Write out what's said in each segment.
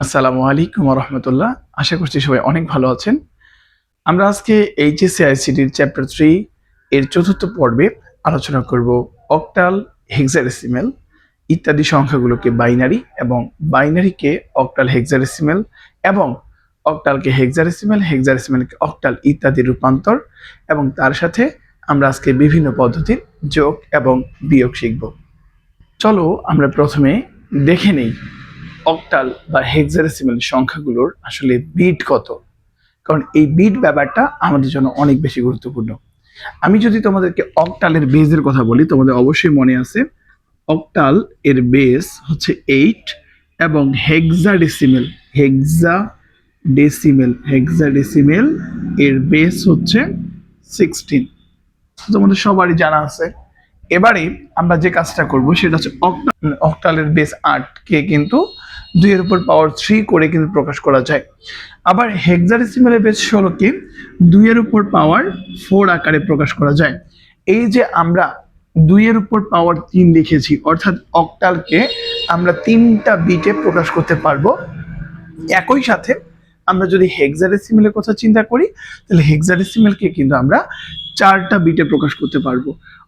আসসালামু আলাইকুম রহমতুল্লাহ আশা করছি সবাই অনেক ভালো আছেন। আমরা আজকে এইচএসসি আইসিটির চ্যাপ্টার থ্রি এর চতুর্থ পর্বে আলোচনা করব অক্টাল হেক্সাডেসিমেল ইত্যাদি সংখ্যাগুলোকে বাইনারি এবং বাইনারিকে অক্টাল হেক্সাডেসিমেল এবং অক্টালকে হেক্সাডেসিমেল, হেক্সাডেসিমেলকে অক্টাল ইত্যাদি রূপান্তর এবং তার সাথে আমরা আজকে বিভিন্ন পদ্ধতির যোগ এবং বিয়োগ শিখব। চলো আমরা প্রথমে দেখে নেই অক্টাল বা হেক্সাডেসিমেল সংখ্যাগুলোর আসলে বিট কত? কারণ এই বিট ব্যাপারটা আমাদের জন্য অনেক বেশি গুরুত্বপূর্ণ। আমি যদি তোমাদেরকে অক্টালের বেজের কথা বলি, তোমাদের অবশ্যই মনে আছে অক্টাল এর বেস হচ্ছে এইট এবং হেক্সাডেসিমেল হেক্সা ডেসিমেল হেক্সাডেসিমেল এর বেস হচ্ছে সিক্সটিন তোমাদের সবারই জানা আছে। এবারে আমরা যে কাজটা করব, সেটা হচ্ছে অক্টাল অক্টালের বেস আটকে কিন্তু দুইয়ের উপর পাওয়ার থ্রি করে কিন্তু প্রকাশ করা যায়। আবার হেক্সাডেসিমেলের বেস ষোলোকে দুইয়ের উপর পাওয়ার ফোর আকারে প্রকাশ করা যায়। এই যে আমরা দুইয়ের উপর পাওয়ার তিন লিখেছি, অর্থাৎ অক্টালকে আমরা তিনটা বিটে প্রকাশ করতে পারব। একই সাথে আমরা যদি হেক্সাডেসিমেলের কথা চিন্তা করি, তাহলে হেক্সাডেসিমেলকে কিন্তু আমরা চারটা বিটে প্রকাশ করতে পারব।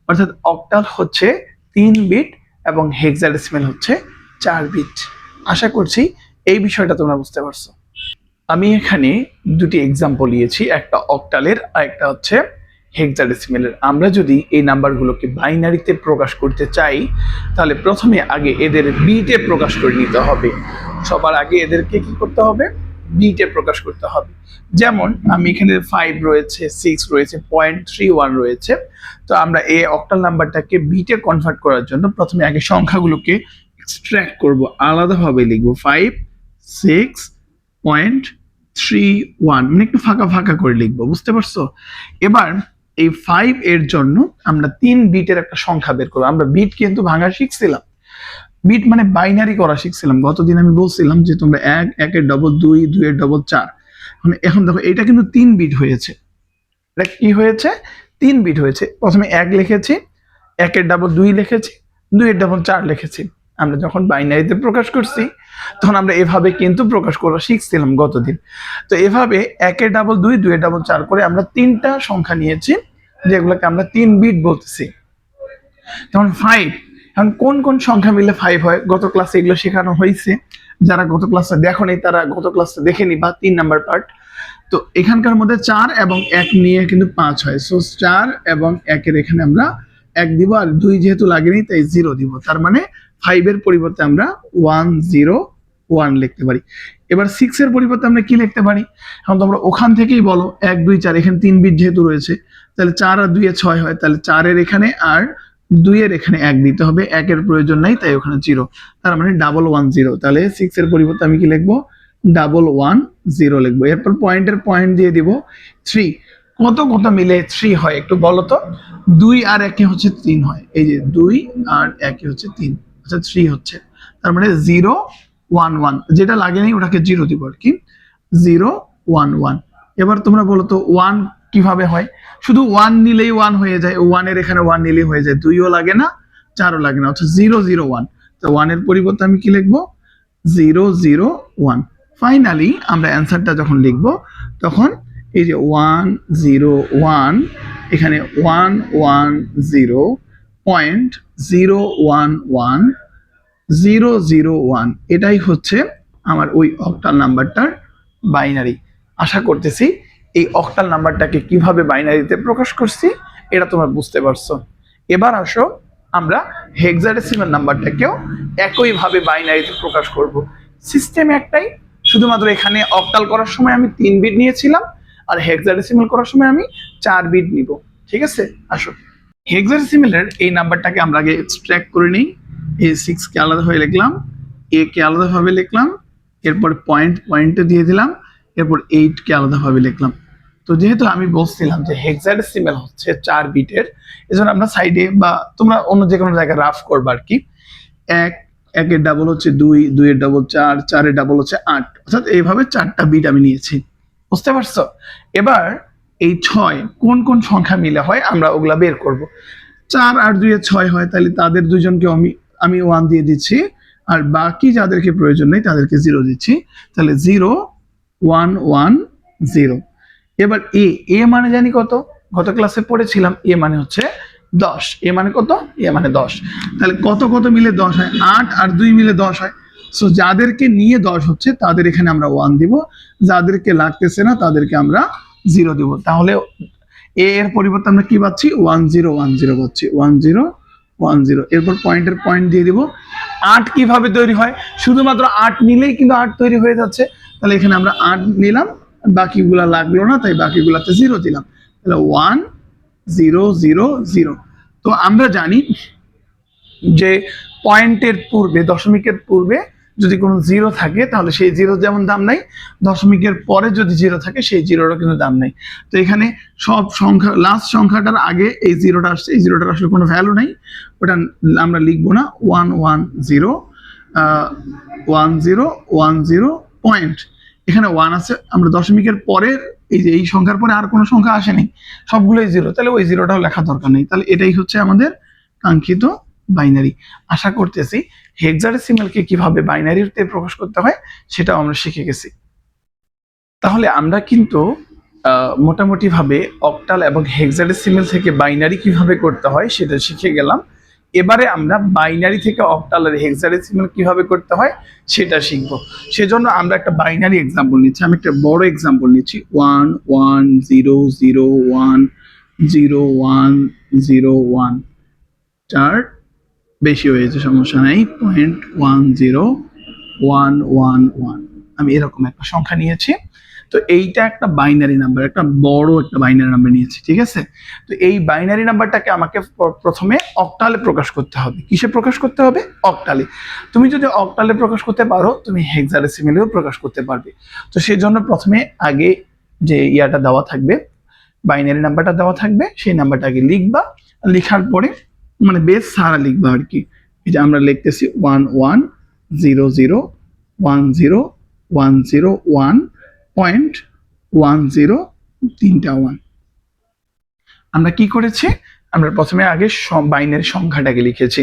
অর্থাৎ অক্টাল হচ্ছে তিন বিট এবং হেক্সাডেসিমেল হচ্ছে চার বিট। আশা করছি এই বিষয়টা তোমরা বুঝতে পারছ। আমি এখানে দুটি এক্সাম্পল নিয়েছি, একটা অক্টালের আর একটা হচ্ছে হেক্সাডেসিমেলের আমরা যদি এই নাম্বারগুলোকে বাইনারিতে প্রকাশ করতে চাই, তাহলে প্রথমে আগে এদের বিটে প্রকাশ করে নিতে হবে। সবার আগে এদেরকে কি করতে হবে? বিটে প্রকাশ করতে হবে। যেমন, আমি এখানে ফাইভ রয়েছে সিক্স রয়েছে পয়েন্ট থ্রি ওয়ান রয়েছে। তো আমরা এই অক্টাল নাম্বারটাকে বিটে কনভার্ট করার জন্য প্রথমে আগে সংখ্যাগুলোকে এক্সট্র্যাক্ট করব, আলাদাভাবে লিখব five six point three one মানে একটু ফাঁকা ফাঁকা করে লিখব, বুঝতে পারছ? এবার এই ফাইভ এর জন্য আমরা তিন বিটের একটা সংখ্যা বের করব, আমরা বিট কিন্তু ভাঙা শিখছিলাম। বিট মানে বাইনারি করা শিখছিলাম, গতদিন আমি বলছিলাম যে তোমরা এক, একের ডবল দুই, দুইয়ের ডবল চার। মানে এখন দেখো, এটা কিন্তু তিন বিট হয়েছে। এটা কি হয়েছে? তিন বিট হয়েছে। প্রথমে এক লিখেছি, একের ডাবল দুই লিখেছি, দুইয়ের ডাবল চার লিখেছি। আমরা যখন বাইনারিতে প্রকাশ করছি, তখন আমরা এভাবে কিন্তু প্রকাশ করা শিখছিলাম গতদিন। তো এভাবে একের ডাবল দুই দুইয়ের ডাবল চার করে আমরা তিনটা সংখ্যা নিয়েছি, যেগুলোকে আমরা তিন বিট বলতেছি। যেমন ফাইভ এখন কোন কোন সংখ্যা মিলে ফাইভ হয়? গত ক্লাসে এগুলো শেখানো হয়েছে। যারা গত ক্লাসটা দেখো নেই, তারা গত ক্লাসটা দেখেনি বা তিন নাম্বার পার্ট তো এখানকার মধ্যে চার এবং এক নিয়ে কিন্তু পাঁচ হয়। সো চার এবং একের এখানে আমরা এক দিব, আর দুই যেহেতু লাগেনি, তাই জিরো দিব। তার মানে ফাইভের পরিবর্তে আমরা ওয়ান জিরো ওয়ান লিখতে পারি। এবার সিক্স এর পরিবর্তে আমরা কি লিখতে পারি? এখন তোমরা ওখান থেকেই বলো, এক, দুই, চার, এখানে তিন বিট যেহেতু রয়েছে, তাহলে চার আর দুইয়ে ছয় হয়, তাহলে চারের এখানে আর দুইয়ের এখানে এক দিতে হবে, একের প্রয়োজন নাই, তাই ওখানে জিরো তার মানে ডাবল ওয়ান জিরো তাহলে সিক্স এর পরিবর্তে আমি কি লিখব? ডাবল ওয়ান জিরো লিখব। এরপর পয়েন্টের পয়েন্ট দিয়ে দিব থ্রি কত কত মিলে থ্রি হয় একটু বলো তো? দুই আর একে হচ্ছে তিন হয়। এই যে দুই আর একে হচ্ছে তিন। আচ্ছা থ্রি হচ্ছে। তার মানে জিরো ওয়ান ওয়ান যেটা লাগেনি ওটাকে জিরো দিব আর কি। জিরো ওয়ান ওয়ান এবার তোমরা বলো তো ওয়ান কীভাবে হয়? শুধু ওয়ান নিলেই ওয়ান হয়ে যায় ওয়ানের এখানে ওয়ান নিলেই হয়ে যায়। দুইও লাগে না, চারও লাগে না, অর্থাৎ জিরো জিরো ওয়ান তো ওয়ানের পরিবর্তে আমি কি লিখব? জিরো জিরো ওয়ান ফাইনালি আমরা অ্যান্সারটা যখন লিখব, তখন এই যে ওয়ান জিরো ওয়ান এখানে one one zero point zero one one zero zero one এটাই হচ্ছে আমার ওই অক্টাল নাম্বারটার বাইনারি আশা করতেছি এই অক্টাল নাম্বারটাকে কীভাবে বাইনারিতে প্রকাশ করছি, এটা তোমরা বুঝতে পারছ। এবার আসো আমরা হেক্সাডেসিমাল নাম্বারটাকেও একইভাবে বাইনারিতে প্রকাশ করব। সিস্টেম একটাই, শুধুমাত্র এখানে অক্টাল করার সময় আমি তিন বিট নিয়েছিলাম, আর হেক্সাডেসিমাল করার সময় আমি চার বিট নিব। ঠিক আছে? আসো। হেক্সাডেসিমালের এই নাম্বারটাকে আমরা আগে এক্সট্র্যাক্ট করে নিই। এ সিক্সকে আলাদাভাবে লিখলাম এ কে আলাদাভাবে লিখলাম, এরপর পয়েন্ট পয়েন্টে দিয়ে দিলাম, এরপর এইটকে আলাদাভাবে লিখলাম। তো যেহেতু আমি বলছিলাম যে হেক্সাডেসিমাল হচ্ছে চার বিটের, এজন্য আমরা সাইডে বা তোমরা অন্য যে কোনো জায়গায় রাফ করবা আর কি। এক, একের ডাবল হচ্ছে দুই, দুইয়ের ডাবল চার, চারের ডাবল হচ্ছে আট। অর্থাৎ এইভাবে চারটা বিট আমি নিয়েছি। বুঝতে পারছ? এবার এই ছয়, কোন কোন সংখ্যা মিলে হয় আমরা ওগুলা বের করব। চার আর দুইয়ে ছয় হয়, তাহলে তাদের দুজনকে আমি আমি ওয়ান দিয়ে দিচ্ছি, আর বাকি যাদেরকে প্রয়োজন নেই তাদেরকে জিরো দিচ্ছি। তাহলে জিরো ওয়ান ওয়ান জিরো এবার এ এ মানে জানি কত? গত ক্লাসে পড়েছিলাম এ মানে হচ্ছে দশ। এ মানে কত? এ মানে দশ। তাহলে কত কত মিলে দশ হয়? আট আর দুই মিলে দশ হয়। সো যাদেরকে নিয়ে দশ হচ্ছে, তাদের এখানে আমরা ওয়ান দিব। যাদেরকে লাগতেছে না, তাদেরকে আমরা জিরো দিব। তাহলে এ এর পরিবর্তে আমরা কি পাচ্ছি? ওয়ান জিরো ওয়ান জিরো পাচ্ছি। One zero one zero. এরপর পয়েন্টের পয়েন্ট দিয়ে দিব। আট কীভাবে তৈরি হয়? শুধুমাত্র আট নিলেই কিন্তু আট তৈরি হয়ে যাচ্ছে। তাহলে এখানে আমরা আট নিলাম। বাকিগুলা লাগল না, তাই বাকিগুলাতে জিরো দিলাম। তাহলে ওয়ান জিরো জিরো জিরো। তো আমরা জানি যে পয়েন্টের পূর্বে, দশমিকের পূর্বে যদি কোনো জিরো থাকে, তাহলে সেই জিরো যেমন দাম নাই, দশমিকের পরে যদি জিরো থাকে, সেই জিরোরও কিন্তু দাম নেই। তো এখানে সব সংখ্যা লাস্ট সংখ্যাটার আগে এই জিরোটা আসছে, এই জিরোটার আসলে কোনো ভ্যালু নেই। ওটা আমরা লিখব না one one zero one zero one zero point এখানে ওয়ান আছে, আমরা দশমিকের পরের এই যে এই সংখ্যার পরে আর কোনো সংখ্যা আসেনি। সবগুলোই জিরো তাহলে ওই জিরোটাও লেখা দরকার নেই। তাহলে এটাই হচ্ছে আমাদের কাঙ্ক্ষিত বাইনারি আশা করতেছি হেক্সাডেসিমালকে কীভাবে বাইনারিতে প্রকাশ করতে হয় সেটাও আমরা শিখে গেছি। তাহলে আমরা কিন্তু মোটামুটিভাবে অক্টাল এবং হেক্সাডেসিমাল থেকে বাইনারি কীভাবে করতে হয় সেটা শিখে গেলাম। এবারে আমরা বাইনারি থেকে অক্টাল আর হেক্সাডেসিমাল কীভাবে করতে হয় সেটা শিখব। সেজন্য আমরা একটা বাইনারি এক্সাম্পল নিচ্ছি। আমি একটা বড় এক্সাম্পল নিচ্ছি। One one zero zero one zero one zero one চার বেশি হয়েছে, সমস্যা নেই। Point one zero one one one আমি এরকম একটা সংখ্যা নিয়েছি। তো এইটা একটা বাইনারি নাম্বার একটা বড় একটা বাইনারি নাম্বার নিয়েছি, ঠিক আছে? তো এই বাইনারি নাম্বারটাকে আমাকে প্রথমে অক্টালে প্রকাশ করতে হবে। কিসে প্রকাশ করতে হবে? অক্টালে তুমি যদি অক্টালে প্রকাশ করতে পারো, তুমি হেক্সাডেসিমেলেও প্রকাশ করতে পারবে। তো সেই জন্য প্রথমে আগে যে ইয়াটা দেওয়া থাকবে বাইনারি নাম্বারটা দেওয়া থাকবে, সেই নাম্বারটা নাম্বারটাকে লিখবা। লিখার পরে মানে বেস সারা লিখবা আর কি। এই যে আমরা লিখতেছি one one zero zero one zero one zero one point one zero তিনটা ওয়ান আমরা কি করেছি? আমরা প্রথমে আগে বাইনের সংখ্যাটাকে লিখেছি।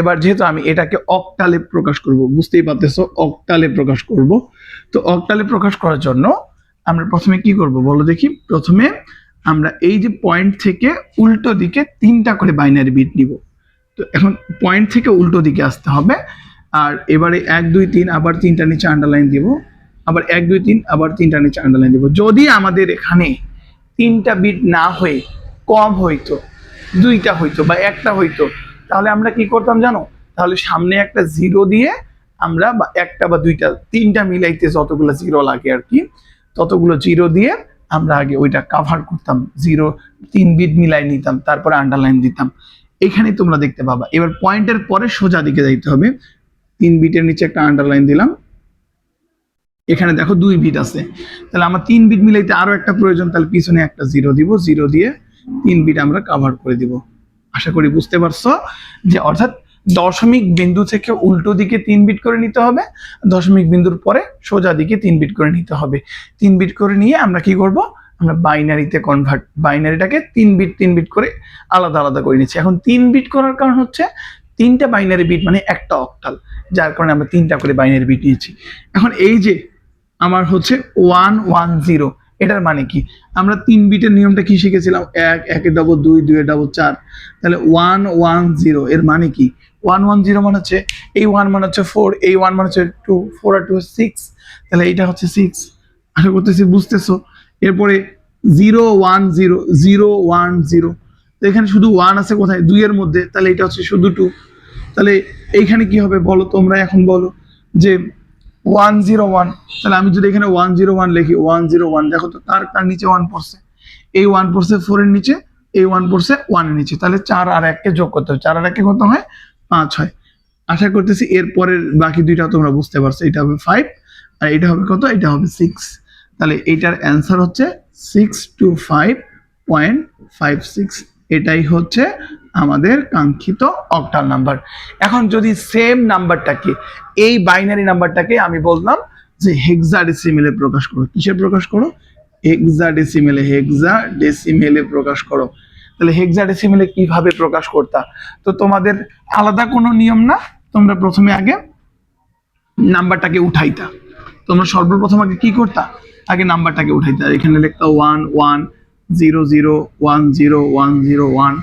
এবার যেহেতু আমি এটাকে অক্টালে প্রকাশ করব, বুঝতেই পারতেছো অক্টালে প্রকাশ করব। তো অক্টালে প্রকাশ করার জন্য আমরা প্রথমে কি করব বলো দেখি? প্রথমে আমরা এই যে পয়েন্ট থেকে উল্টো দিকে তিনটা করে বাইনারি বিট নিব। তো এখন পয়েন্ট থেকে উল্টো দিকে আসতে হবে। আর এবারে এক, দুই, তিন, আবার তিনটা নিচে আন্ডারলাইন দিব। আবার এক, দুই, তিন, আবার তিনটা নিচে আন্ডারলাইন দিব। যদি আমাদের এখানে তিনটা বিট না হয়ে, কম হইতো, দুইটা হইতো বা একটা হইতো, তাহলে আমরা কি করতাম জানো? তাহলে সামনে একটা জিরো দিয়ে আমরা বা একটা বা দুইটা, তিনটা মিলাইতে যতগুলো জিরো লাগে আর কি, ততগুলো জিরো দিয়ে আমরা আগে ওইটা কাভার করতাম জিরো তিন বিট মিলাই নিতাম, তারপরে আন্ডারলাইন দিতাম। এখানে তোমরা দেখতে পাবা। এবার পয়েন্টের পরে সোজা দিকে যাইতে হবে। তিন বিটের নিচে একটা আন্ডারলাইন দিলাম। এখানে দেখো দুই বিট আছে। তাহলে আমার তিন বিট মিলাইতে আরও একটা প্রয়োজন, তাহলে পিছনে একটা জিরো দিব। জিরো দিয়ে তিন বিট আমরা কাভার করে দিব। আশা করি বুঝতে পারছ যে, অর্থাৎ দশমিক বিন্দু থেকে উল্টো দিকে তিন বিট করে নিতে হবে, দশমিক বিন্দুর পরে সোজা দিকে তিন বিট করে নিতে হবে। তিন বিট করে নিয়ে আমরা কি করব? আমরা বাইনারিতে কনভার্ট বাইনারিটাকে তিন বিট তিন বিট করে আলাদা আলাদা করে নিচ্ছি। এখন তিন বিট করার কারণ হচ্ছে তিনটা বাইনারি বিট মানে একটা অক্টাল, যার কারণে আমরা তিনটা করে বাইনারি বিট নিয়েছি। এখন এই যে আমার হচ্ছে ওয়ান ওয়ান জিরো এটার মানে কি? আমরা তিন বিটের নিয়মটা কি শিখেছিলাম? এক, একে ডাবল দুই, দুয়ে ডাবল চার। তাহলে ওয়ান ওয়ান জিরো এর মানে কি? ওয়ান ওয়ান জিরো মানে হচ্ছে, এই ওয়ান মানে হচ্ছে ফোর, এই ওয়ান মানে হচ্ছে টু, ফোর আর টু সিক্স। তাহলে এইটা হচ্ছে সিক্স। আশা করতেছি বুঝতেছো। এরপরে zero one zero zero one zero. তো এখানে শুধু ওয়ান আছে কোথায়? দুইয়ের মধ্যে। তাহলে এটা হচ্ছে শুধু টু। তাহলে এইখানে কি হবে বলো তোমরা এখন বলো যে ওয়ান জিরো ওয়ান। তাহলে আমি যদি এখানে ওয়ান জিরো ওয়ান লিখি, ওয়ান জিরো ওয়ান, দেখো তো তার তার নিচে ওয়ান পড়ছে। এই ওয়ান পড়ছে ফোরের নিচে, এই ওয়ান পড়ছে ওয়ানের নিচে। তাহলে চার আর এককে যোগ করতে হবে। চার আর একে কত হয়? পাঁচ হয়। আশা করতেছি এর পরের বাকি দুইটা তোমরা বুঝতে পারছ। এটা হবে ফাইভ আর এটা হবে কত? এটা হবে সিক্স তাহলে এটার অ্যান্সার হচ্ছে six two five point five six এটাই হচ্ছে আমাদের কাঙ্ক্ষিত অক্টাল নাম্বার এখন যদি সেম নাম্বারটাকে এই বাইনারি নাম্বারটাকে আমি বললাম যে হেক্সা ডেসিমেলে প্রকাশ করো। কিসে প্রকাশ করো? হেক্সা ডেসিমেলে হেক্সা ডেসিমেলে প্রকাশ করো। তাহলে হেক্সা ডেসিমেলে কীভাবে প্রকাশ করতা? তো তোমাদের আলাদা কোনো নিয়ম না, তোমরা প্রথমে আগে নাম্বারটাকে উঠাইতা। তোমরা সর্বপ্রথম আগে কি করতা? আগে নাম্বারটাকে উঠাইতা। এখানে লিখতা one one zero zero one zero one zero one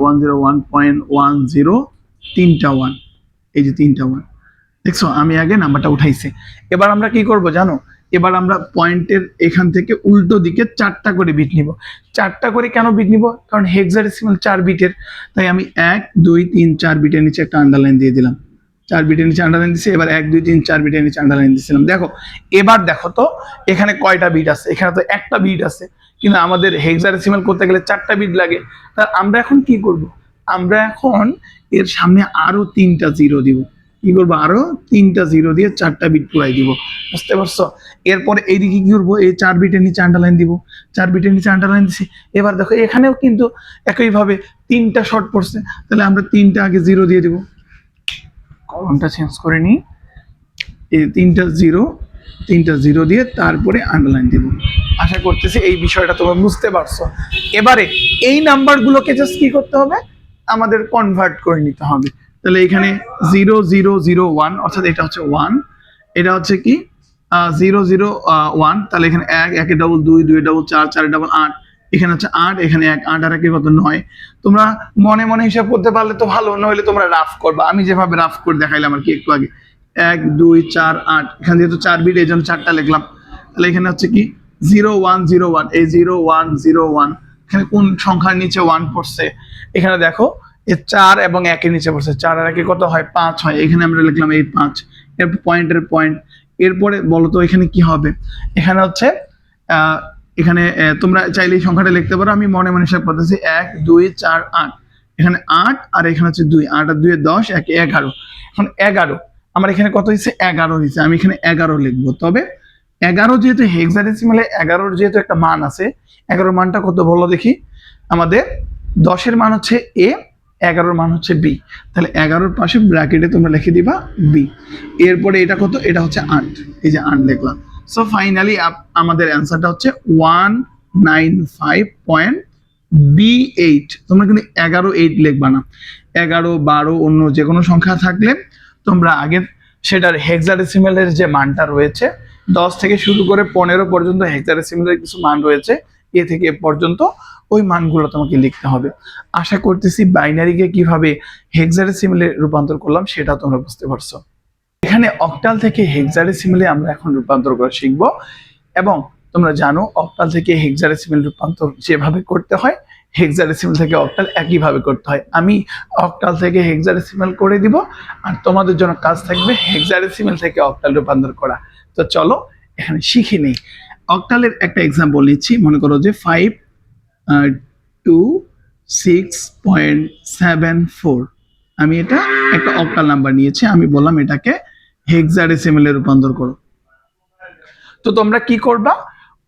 one zero one point one zero তিনটা ওয়ান এই যে তিনটা ওয়ান দেখছ? আমি আগে নাম্বারটা উঠাইছি। এবার আমরা কি করব জানো? এবার আমরা পয়েন্টের এখান থেকে উল্টো দিকে চারটা করে বিট নিব। চারটা করে কেন বিট নিব? কারণ হেক্সাডেসিমাল চার বিটের তাই আমি এক, দুই, তিন, চার বিটের নিচে একটা আন্ডারলাইন দিয়ে দিলাম। চার বিটের নিচে আন্ডারলাইন দিছি, এবার এক, দুই, তিন, চার বিটের নিচে আন্ডারলাইন দিছিলাম। দেখো, এবার দেখো তো, এখানে কয়টা বিট আছে? এখানে তো একটা বিট আছে। কিন্তু আমাদের হেক্সাডেসিমাল করতে গেলে চারটা বিট লাগে। তা আমরা এখন কি করব? আমরা এখন এর সামনে আরও তিনটা জিরো দিব। কি করব? আরও তিনটা জিরো দিয়ে চারটা বিট পুরাই দিব। বুঝতে পারছ? এরপরে এইদিকে কি করব? এই চার বিটের নিচে আন্ডারলাইন দিব। চার বিটের নিচে আন্ডারলাইন দিছি। এবার দেখো, এখানেও কিন্তু একইভাবে তিনটা শর্ট পড়ছে। তাহলে আমরা তিনটা আগে জিরো দিয়ে দিব। কলমটা চেঞ্জ করে নিই। এই তিনটা জিরো তিনটা জিরো দিয়ে তারপরে আন্ডারলাইন দিব। আশা করতেছি এই বিষয়টা তোমরা বুঝতে পারছ। এবারে এই নাম্বারগুলোকে জাস্ট কি করতে হবে? আমাদের কনভার্ট করে নিতে হবে। তাহলে এখানে জিরো জিরো জিরো ওয়ান, অর্থাৎ এটা হচ্ছে ওয়ান। এটা হচ্ছে কি? জিরো জিরো ওয়ান, তাহলে এখানে এক, একে ডবল দুই দুই ডবল চার, চারে ডবল আট, এখানে হচ্ছে আট, এখানে এক, আট, আর একে কত নয়। তোমরা মনে মনে হিসাব করতে পারলে তো ভালো, নইলে তোমরা রাফ করবা। আমি যেভাবে রাফ করে দেখাইলাম আর কি একটু আগে। এক, দুই, চার, আট, এখানে যেহেতু চার বিট এই জন্য চারটা লিখলাম। তাহলে এখানে হচ্ছে কি? জিরো ওয়ান জিরো ওয়ান, এই জিরো ওয়ান জিরো ওয়ান, এখানে কোন সংখ্যার নিচে ওয়ান পড়ছে? এখানে দেখো এ চার এবং একের নিচে পড়ছে চার আর একে কত হয়? পাঁচ হয়। এখানে আমরা লিখলাম এই পাঁচ। এরপর পয়েন্টের পয়েন্ট। এরপরে বলো তো এখানে কি হবে? এখানে হচ্ছে এখানে তোমরা চাইলে এই সংখ্যাটা লিখতে পারো। আমি মনে মনে হিসাব করতেছি, এক, দুই, চার, আট। এখানে আট আর এখানে হচ্ছে দুই। আট আর দুই দশ, এক এগারো। এখন এগারো, আমার এখানে কত হয়েছে? এগারো হয়েছে। আমি এখানে এগারো লিখব। তবে এগারো যেহেতু হেক্সাডেসিমালে এগারোর যেহেতু একটা মান আছে, এগারোর মানটা কত বলো দেখি? আমাদের দশের মান হচ্ছে এ এগারোর মান হচ্ছে বি তাহলে এগারোর পাশে ব্র্যাকেটে তোমরা লিখে দিবা বি এরপরে এটা কত? এটা হচ্ছে আট। এই যে আট লিখলাম। সো ফাইনালি আমাদের অ্যান্সারটা হচ্ছে one nine five point B eight তোমরা কিন্তু এগারো এইট লিখবা না। এগারো, বারো, অন্য যে কোনো সংখ্যা থাকলে তোমরা আগের সেটার হেক্সাডেসিমেলের যে মানটা রয়েছে, দশ থেকে শুরু করে পনেরো পর্যন্ত হেক্সাডেসিমেলের কিছু মান রয়েছে, এ থেকে পর্যন্ত ওই মানগুলো তোমাকে লিখতে হবে। আশা করতেছি বাইনারিকে কীভাবে হেক্সাডেসিমেলে রূপান্তর করলাম সেটা তোমরা বুঝতে পারছ। এখানে অক্টাল থেকে হেক্সাডেসিমেলে আমরা এখন রূপান্তর করা শিখব এবং তোমরা জানো অক্টাল থেকে হেক্সাডেসিমেল রূপান্তর যেভাবে করতে হয় হেক্সাডেসিমেল থেকে অক্টাল একইভাবে করতে হয়। আমি অক্টাল থেকে হেক্সাডেসিমেল করে দিব আর তোমাদের জন্য কাজ থাকবে হেক্সাডেসিমেল থেকে অক্টাল রূপান্তর করা। তো চলো এখানে শিখে অক্টালের একটা এক্সাম্পল নিচ্ছি। মনে করো যে five two six point seven four আমি এটা একটা অক্টাল নাম্বার নিয়েছি, আমি বললাম এটাকে হেক্সাডেসিমেলে রূপান্তর করো। তো তোমরা কি করবা?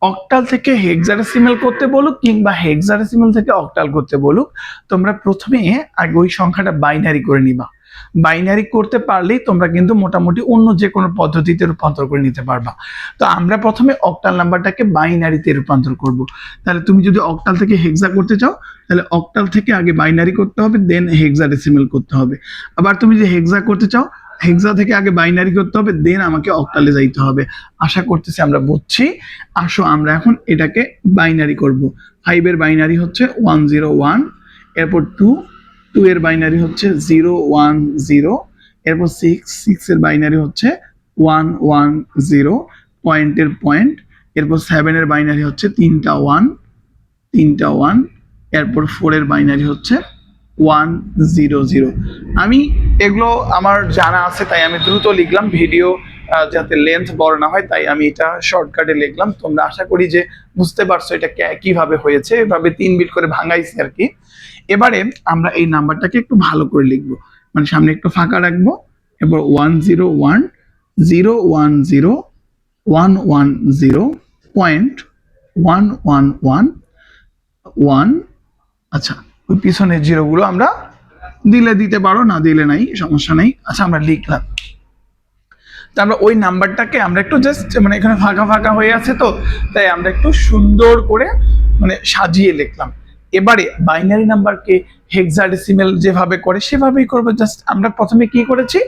অক্টাল থেকে হেক্সাডেসিমেল করতে বলুক কিংবা হেক্সাডেসিমেল থেকে অক্টাল করতে বলুক, তোমরা প্রথমে আগে ওই সংখ্যাটা বাইনারি করে নিবা। বাইনারি করতে পারলেই তোমরা কিন্তু মোটামুটি অন্য যে কোনো পদ্ধতিতে রূপান্তর করে নিতে পারবা। তো আমরা প্রথমে অক্টাল নাম্বারটাকে বাইনারিতে রূপান্তর করব। তাহলে তুমি যদি অক্টাল থেকে হেক্সা করতে চাও, তাহলে অক্টাল থেকে আগে বাইনারি করতে হবে দেন হেক্সাডেসিমেল করতে হবে। আবার তুমি যদি হেক্সা করতে চাও হেক্সা থেকে আগে বাইনারি করতে হবে দেন আমাকে অক্টালে যাইতে হবে। আশা করতেছি আমরা বুঝছি। আসো আমরা এখন এটাকে বাইনারি করব। ফাইভের বাইনারি হচ্ছে ওয়ান জিরো ওয়ান এরপর টু টু এর বাইনারি হচ্ছে জিরো ওয়ান জিরো এরপর সিক্স সিক্সের বাইনারি হচ্ছে ওয়ান ওয়ান জিরো পয়েন্টের পয়েন্ট এরপর সেভেনের বাইনারি হচ্ছে তিনটা ওয়ান তিনটা ওয়ান এরপর ফোরের বাইনারি হচ্ছে ওয়ান জিরো জিরো আমি এগুলো আমার জানা আছে, তাই আমি দ্রুত লিখলাম ভিডিও যাতে লেন্থ বড় না হয়, তাই আমি এটা শর্টকাটে লিখলাম। তোমরা আশা করি যে বুঝতে পারছ এটা কীভাবে হয়েছে। এভাবে তিন বিট করে ভাঙাইছি আর কি। এবারে আমরা এই নাম্বারটাকে একটু ভালো করে লিখব। মানে সামনে একটু ফাঁকা রাখব এবার one zero one zero one zero one one zero point one one one one আচ্ছা ওই পিছনের জিরোগুলো আমরা দিলে দিতে পারো, না দিলে নাই, সমস্যা নেই। আচ্ছা আমরা লিখলাম। তো আমরা ওই নাম্বারটাকে আমরা একটু জাস্ট মানে এখানে ফাঁকা ফাঁকা হয়ে আছে তো, তাই আমরা একটু সুন্দর করে মানে সাজিয়ে লিখলাম। এবারে বাইনারি নাম্বারকে হেক্সাডেসিমেল যেভাবে করে, সেভাবেই করব। জাস্ট আমরা প্রথমে কি করেছি?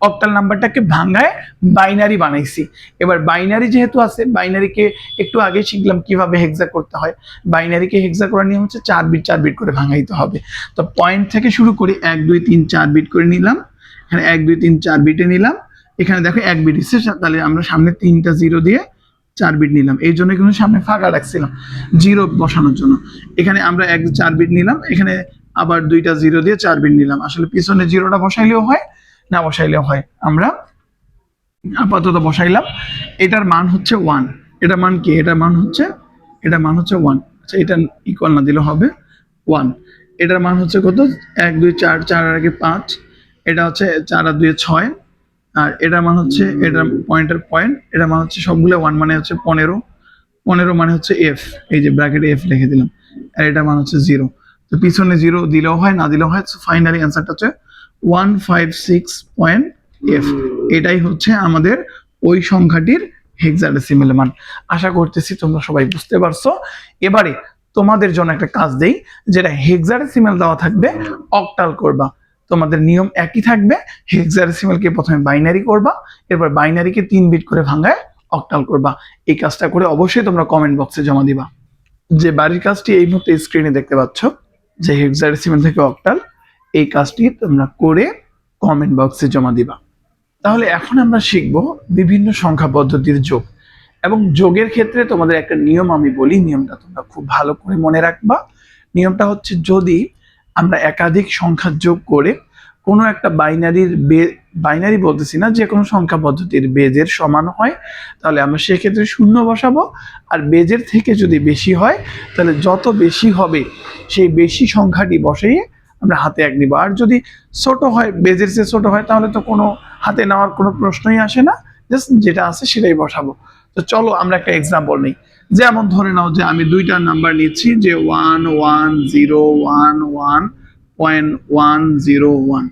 অক্টাল নাম্বারটাকে ভাঙায় বাইনারি বানাইছি। এবার বাইনারি যেহেতু আছে বাইনারিকে একটু আগে শিখলাম কীভাবে হেক্সা করতে হয়। বাইনারিকে হেক্সা করার নিয়ম হচ্ছে চার বিট চার বিট করে ভাঙাইতে হবে। তো পয়েন্ট থেকে শুরু করে এক, দুই, তিন, চার বিট করে নিলাম। এখানে এক, দুই, তিন, চার বিটে নিলাম। এখানে দেখো এক বিট এসছে, তাহলে আমরা সামনে তিনটা জিরো দিয়ে চার বিট নিলাম। এই জন্য কিন্তু সামনে ফাঁকা রাখছিলাম জিরো বসানোর জন্য। এখানে আমরা এক চার বিট নিলাম, এখানে আবার দুইটা জিরো দিয়ে চার বিট নিলাম। আসলে পিছনে জিরোটা বসাইলেও হয়, না বসাইলেও হয়। আমরা আপাতত বসাইলাম। এটার মান হচ্ছে ওয়ান এটা মান কি? এটার মান হচ্ছে এটা মান হচ্ছে ওয়ান আচ্ছা এটা ইকুয়াল না দিলে হবে ওয়ান এটার মান হচ্ছে কত? এক, দুই, চার চার আগে পাঁচ। এটা হচ্ছে চার আর দুই ছয়। আর এটার মান হচ্ছে এটার পয়েন্টের পয়েন্ট এটার মান হচ্ছে সবগুলো ওয়ান মানে হচ্ছে পনেরো পনেরো মানে হচ্ছে এফ এই যে ব্র্যাকেটে এফ লিখে দিলাম আর এটার মান হচ্ছে জিরো তো পিছনে জিরো দিলেও হয় না দিলেও হয় ফাইনালি অ্যান্সারটা হচ্ছে one five six point F এটাই হচ্ছে আমাদের ওই সংখ্যাটির হেক্সাডেসিমেল মান। আশা করতেছি তোমরা সবাই বুঝতে পারছ। এবারে তোমাদের জন্য একটা কাজ দেই যেটা হেক্সাডেসিমেল দেওয়া থাকবে অক্টাল করবা। তোমাদের নিয়ম একই থাকবে হেক্সাডেসিমেলকে প্রথমে বাইনারি করবা, এরপর বাইনারিকে তিন বিট করে ভাঙায় অক্টাল করবা। এই কাজটা করে অবশ্যই তোমরা কমেন্ট বক্সে জমা দিবা। যে বাড়ির কাজটি এই মুহূর্তে স্ক্রিনে দেখতে পাচ্ছ, যে হেক্সাডেসিমেল থেকে অক্টাল এই কাজটি তোমরা করে কমেন্ট বক্সে জমা দিবা। তাহলে এখন আমরা শিখব বিভিন্ন সংখ্যা পদ্ধতির যোগ। এবং যোগের ক্ষেত্রে তোমাদের একটা নিয়ম আমি বলি, নিয়মটা তোমরা খুব ভালো করে মনে রাখবা। নিয়মটা হচ্ছে যদি আমরা একাধিক সংখ্যা যোগ করে কোনো একটা বাইনারির বে, বাইনারি বলতেছি না, যে কোনো সংখ্যা পদ্ধতির বেজের সমান হয়, তাহলে আমরা সেক্ষেত্রে শূন্য বসাবো। আর বেজের থেকে যদি বেশি হয়, তাহলে যত বেশি হবে, সেই বেশি সংখ্যাটি বসাইয়ে আমরা হাতে এক নিব। আর যদি ছোট হয়, বেজের চেয়ে ছোট হয়, তাহলে তো কোনো হাতে নেওয়ার কোনো প্রশ্নই আসে না, জাস্ট যেটা আছে সেটাই বসাবো। তো চলো আমরা একটা এক্সাম্পল নিই। যেমন ধরে নাও যে আমি দুইটা নাম্বার নিচ্ছি, যে one one zero one one point one zero one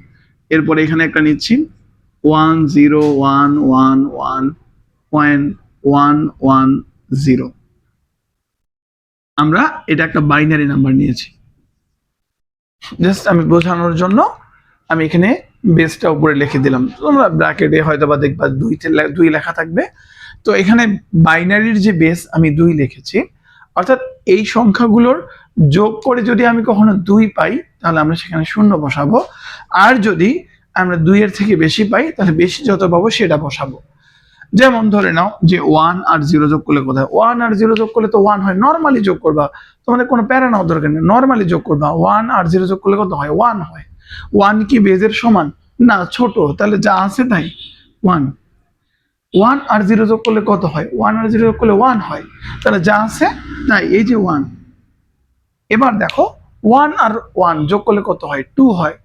এরপরে এখানে একটা নিচ্ছি। One zero one one one point one one zero আমরা এটা একটা বাইনারি নাম্বার নিয়েছি। জাস্ট আমি বোঝানোর জন্য আমি এখানে বেসটা উপরে লিখে দিলাম। তোমরা ব্র্যাকেটে হয়তো বা দেখবা দুই দুই লেখা থাকবে। তো এখানে বাইনারির যে বেস আমি দুই লিখেছি, অর্থাৎ এই সংখ্যাগুলোর যোগ করে যদি আমি কখনো দুই পাই, তাহলে আমরা সেখানে শূন্য বসাবো। আর যদি আমরা দুইয়ের থেকে বেশি পাই, তাহলে বেশি যত পাবো সেটা বসাবো। যেমন ধরে নাও যে ওয়ান আর জিরো যোগ করলে কোথায়? ওয়ান আর জিরো যোগ করলে তো ওয়ান হয়। নর্মালি যোগ করবা। তোমাদের কোনো প্যারা নেওয়ার দরকার নেই। নর্মালি যোগ করবা। ওয়ান আর জিরো যোগ করলে কত হয়? ওয়ান হয়। ওয়ান কি বেজের সমান? না, ছোট। তাহলে যা আছে তাই। ওয়ান ওয়ান আর জিরো যোগ করলে কত হয়? ওয়ান আর জিরো যোগ করলে ওয়ান হয়। তাহলে যা আছে তাই। এই যে ওয়ান এবার দেখো ওয়ান আর ওয়ান যোগ করলে কত হয়? টু হয়।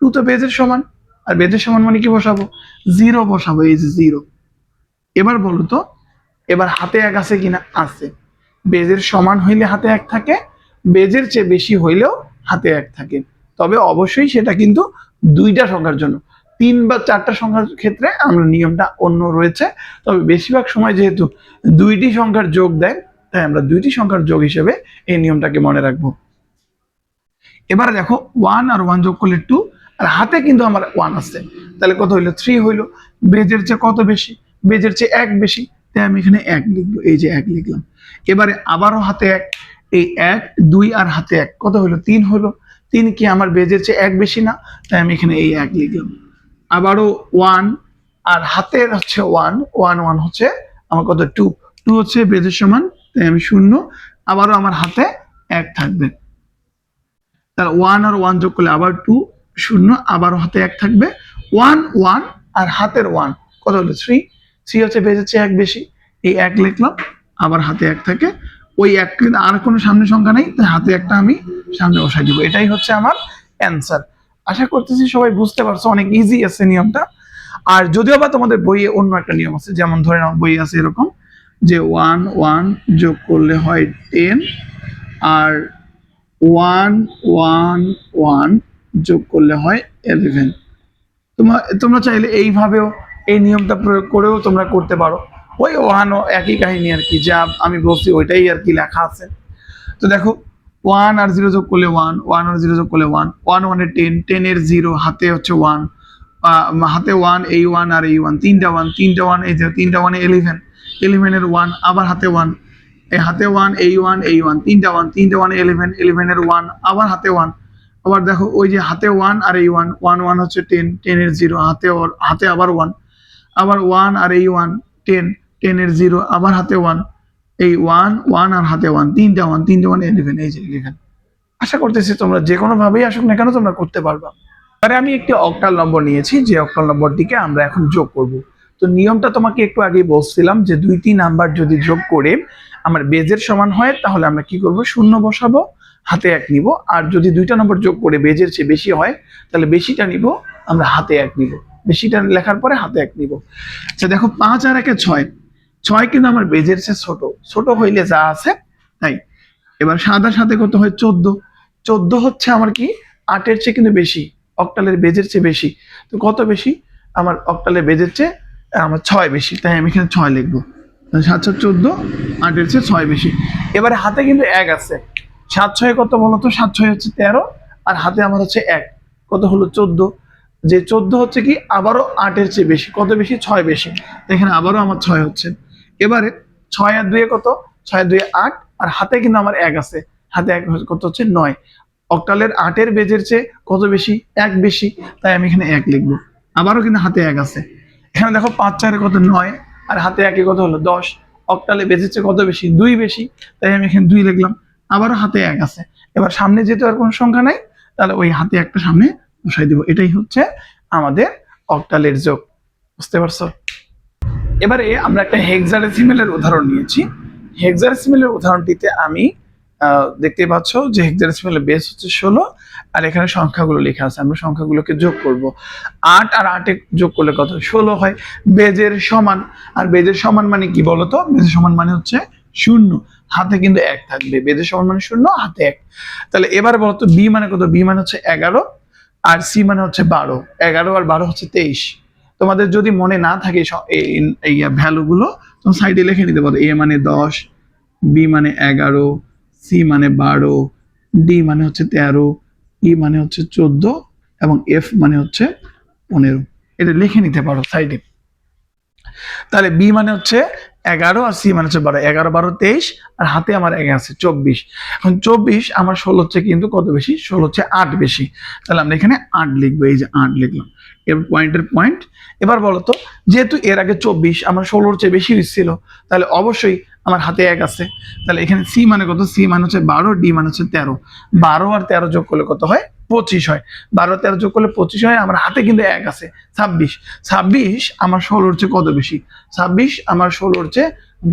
টু তো বেজের সমান, আর বেজের সমান মানে কি বসাবো? জিরো বসাবো, এই যে জিরো এবার বলো তো, এবার হাতে এক আছে কিনা? আছে। বেজের সমান হইলে হাতে এক থাকে, বেজের চেয়ে বেশি হইলেও হাতে এক থাকে। তবে অবশ্যই সেটা কিন্তু দুইটা সংখ্যার জন্য। তিন বা চারটা সংখ্যার ক্ষেত্রে আমরা নিয়মটা অন্য রয়েছে। তবে বেশিরভাগ সময় যেহেতু দুইটি সংখ্যার যোগ দেয় তাই আমরা দুইটি সংখ্যার যোগ হিসেবে এই নিয়মটাকে মনে রাখব। এবারে দেখো ওয়ান আর ওয়ান যোগ করলে টু আর হাতে কিন্তু আমার ওয়ান আছে। তাহলে কত হইল? থ্রি হইল। বেজের চেয়ে কত বেশি? বেজের চেয়ে এক বেশি। তাই আমি এখানে এক লিখব, এই যে এক লিখলাম। এবারে আবারও হাতে এক, এই এক, দুই আর হাতে এক, কত হলো তিন হলো তিন কি আমার বেজের চেয়ে এক বেশি না? তাই আমি এখানে এই এক লিখলাম। আবারও ওয়ান আর হাতের হচ্ছে ওয়ান ওয়ান ওয়ান হচ্ছে আমার কত? টু টু হচ্ছে বেজের সমান তাই আমি শূন্য, আবারও আমার হাতে এক থাকবে। তাহলে ওয়ান আর ওয়ান যোগ করলে আবার টু শূন্য, আবারও হাতে এক থাকবে। ওয়ান ওয়ান আর হাতের ওয়ান কত হলো? থ্রি থ্রি হচ্ছে চেয়ে এক বেশি। এই এক লিখলাম, আবার হাতে এক থাকে। ওই এক আর কোনো সামনে সংখ্যা নেই, তাই হাতে একটা আমি সামনে বসাই দিব। এটাই হচ্ছে আমার অ্যান্সার আশা করতেছি সবাই বুঝতে পারছ, অনেক ইজি আছে নিয়মটা। আর যদিও বা তোমাদের বইয়ে অন্য একটা নিয়ম আছে, যেমন ধরে নাও বই আছে এরকম। যে ওয়ান ওয়ান যোগ করলে হয় টেন আর ওয়ান ওয়ান ওয়ান যোগ করলে হয় ইলেভেন তোমার, তোমরা চাইলে এইভাবেও এই নিয়মটা প্রয়োগ করেও তোমরা করতে পারো। ওই ওয়ানও একই কাহিনী আর কি, যা আমি বলছি ওইটাই আর কি লেখা আছে। তো দেখো, ওয়ান আর জিরো যোগ করলে ওয়ান ওয়ান আর জিরো যোগ করলে ওয়ান ওয়ান ওয়ানে টেন টেনের জিরো, হাতে হচ্ছে ওয়ান। হাতে ওয়ান, এই ওয়ান আর এই ওয়ান, তিনটা ওয়ান তিনটা ওয়ান, এই তিনটা ওয়ানে ইলেভেন ইলেভেনের ওয়ান আবার হাতে ওয়ান এই হাতে ওয়ান এই ওয়ান এই ওয়ান তিনটা ওয়ান তিনটা ওয়ান ইলেভেন ইলেভেনের ওয়ান আবার হাতে ওয়ান আবার দেখো ওই যে হাতে ওয়ান আর এই ওয়ান ওয়ান ওয়ান হচ্ছে টেন টেনের জিরো হাতে হাতে আবার ওয়ান আবার ওয়ান আর এই ওয়ান টেন টেনের জিরো আবার হাতে ওয়ান এই ওয়ান ওয়ান আর হাতে ওয়ান তিনটা ওয়ান তিনটা ওয়ান ইলেভেন এই যে ইলেভেন আশা করতেছি তোমরা যে কোনো ভাবেই আসুক না কেন তোমরা করতে পারবা। এবারে আমি একটি অক্টাল নম্বর নিয়েছি, যে অক্টাল নম্বরটিকে আমরা এখন যোগ করব। তো নিয়মটা তোমাকে একটু আগেই বলছিলাম যে দুইটি নাম্বার যদি যোগ করে আমার বেজের সমান হয়, তাহলে আমরা কি করব? শূন্য বসাবো, হাতে এক নিব। আর যদি দুইটা নম্বর যোগ করে বেজের চেয়ে বেশি হয়, তাহলে বেশিটা নিব, আমরা হাতে এক নিব। বেশিটা লেখার পরে হাতে এক নিব। আচ্ছা দেখো পাঁচ আর একে ছয়। ছয় কিন্তু আমার বেজের চেয়ে ছোট। ছোট হইলে যা আছে, তাই। এবার সাদার সাথে কত হয়? চোদ্দ। চোদ্দ হচ্ছে আমার কি? আটের চেয়ে কিন্তু বেশি, অক্টালের বেজের চেয়ে বেশি। তো কত বেশি? আমার অক্টালের বেজের চেয়ে আমার ছয় বেশি, তাই আমি এখানে ছয় লিখব। সাত সাত, চোদ্দ আটের চেয়ে ছয় বেশি। এবারে হাতে কিন্তু এক আছে। সাত, ছয় কত বলতো সাত, ছয় হচ্ছে তেরো, আর হাতে আমার হচ্ছে এক। কত হলো? চোদ্দ। যে চোদ্দ হচ্ছে কি? আবারও আটের চেয়ে বেশি। কত বেশি? ছয় বেশি। এখানে আবারও আমার ছয় হচ্ছে। এবারে ছয় আর দুয়ে কত? ছয় দুয়ে আট, আর হাতে কিন্তু আমার এক আছে। হাতে এক কত হচ্ছে? নয়। অক্টালের আটের বেজের চেয়ে কত বেশি? এক বেশি। তাই আমি এখানে এক লিখব। আবারও কিন্তু হাতে এক আছে। এখানে দেখো পাঁচ, চারে কত? নয়। আর হাতে একে কত হলো? দশ। অক্টালে চেয়ে কত বেশি? দুই বেশি। তাই আমি এখানে দুই লিখলাম। আবারও হাতে এক আছে। এবার সামনে যেহেতু আর কোনো সংখ্যা নাই, তাহলে ওই হাতে একটা সামনে বসাই দিব। এটাই হচ্ছে আমাদের অক্টালের যোগ। বুঝতে পারছ? এবারে আমরা একটা হেক্সাডেসিমেলের উদাহরণ নিয়েছি। হেক্সাডেসিমেলের উদাহরণটিতে আমি দেখতে পাচ্ছ যে হেক্সাডেসিমেলের বেস হচ্ছে ষোলো, আর এখানে সংখ্যাগুলো লেখা আছে। আমরা সংখ্যাগুলোকে যোগ করব। আট আর আটে যোগ করলে কত ষোলো হয়। বেজের সমান, আর বেজের সমান মানে কি বলতো? বেজের সমান মানে হচ্ছে শূন্য। হাতে কিন্তু এক থাকবে। বেজের সমান মানে শূন্য, হাতে এক। তাহলে এবার বলতো বি মানে কত? বি মানে হচ্ছে এগারো, আর সি মানে হচ্ছে বারো। এগারো আর বারো হচ্ছে তেইশ। তোমাদের যদি মনে না থাকে এই- ভ্যালুগুলো তুমি সাইডে লিখে নিতে পারো। এ মানে দশ বি মানে এগারো সি মানে বারো ডি মানে হচ্ছে তেরো ই মানে হচ্ছে চোদ্দ এবং এফ মানে হচ্ছে পনেরো। এটা লিখে নিতে পারো সাইডে। তাহলে বি মানে হচ্ছে এগারো আর সি মানে হচ্ছে বারো। এগারো, বারো, তেইশ আর হাতে আমার এক আছে, চব্বিশ। এখন চব্বিশ আমার ষোলো হচ্ছে কিন্তু কত বেশি? ষোলো হচ্ছে আট বেশি। তাহলে আমরা এখানে আট লিখব, এই যে আট লিখলাম। এবার পয়েন্টের পয়েন্ট। এবার বলতো যেহেতু এর আগে চব্বিশ, আমার ষোলোর চেয়ে বেশি হচ্ছিল তাহলে অবশ্যই আমার হাতে এক আছে। তাহলে এখানে সি মানে কত? সি মানে হচ্ছে বারো ডি মানে হচ্ছে তেরো। বারো আর তেরো যোগ করলে কত হয়? পঁচিশ হয়। বারো তেরো যোগ করলে পঁচিশ হয়, আমার হাতে কিন্তু এক আছে। ছাব্বিশ। ছাব্বিশ আমার ষোলোর চেয়ে কত বেশি? ছাব্বিশ আমার ষোলোর চেয়ে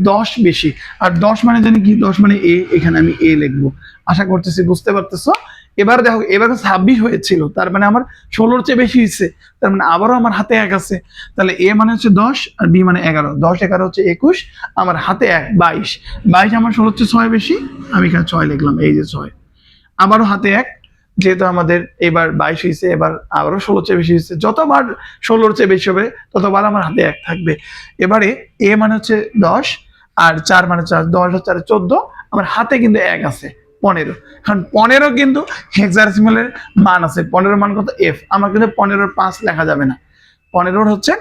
দশ বেশি। আর দশ মানে জানি কি? দশ মানে এ এখানে আমি এ লিখব। আশা করতেছি বুঝতে পারতেছো? এবার দেখো, এবার ছাব্বিশ হয়েছিল, তার মানে আমার ষোলোর চেয়ে বেশি হয়েছে, তার মানে আবারও আমার হাতে এক আছে। তাহলে এ মানে হচ্ছে দশ আর বি মানে এগারো, দশ এগারো হচ্ছে একুশ, আমার হাতে এক, বাইশ। বাইশ আমার ষোলোর চেয়ে ছয় বেশি, আমি এখানে ছয় লিখলাম, এই যে ছয়। আবারও হাতে এক, যেহেতু আমাদের এবার বাইশ হয়েছে, এবার আবারও ষোলোর চেয়ে বেশি হয়েছে, যতবার ষোলোর চেয়ে বেশি হবে, ততবার আমার হাতে এক থাকবে। এবারে এ মানে হচ্ছে দশ, আর চার মানে চার, দশ চার চোদ্দ, আমার হাতে কিন্তু এক আছে। পনেরো। কারণ পনেরো কিন্তু হেক্সাডেসিমালের মান আছে। পনেরোর মান কত? এফ আমার কিন্তু পনেরোর পাঁচ লেখা যাবে না। পনেরোর হচ্ছে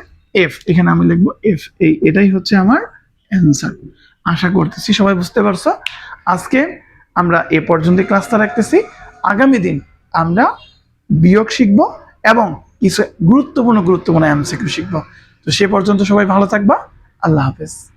এফ এখানে আমি লিখব এফ এই এটাই হচ্ছে আমার অ্যান্সার আশা করতেছি সবাই বুঝতে পারছ। আজকে আমরা এ পর্যন্ত ক্লাসটা রাখতেছি। আগামী দিন আমরা বিয়োগ শিখব এবং কিছু গুরুত্বপূর্ণ গুরুত্বপূর্ণ এমসিকিউ শিখব। তো সে পর্যন্ত সবাই ভালো থাকবা। আল্লাহ হাফেজ।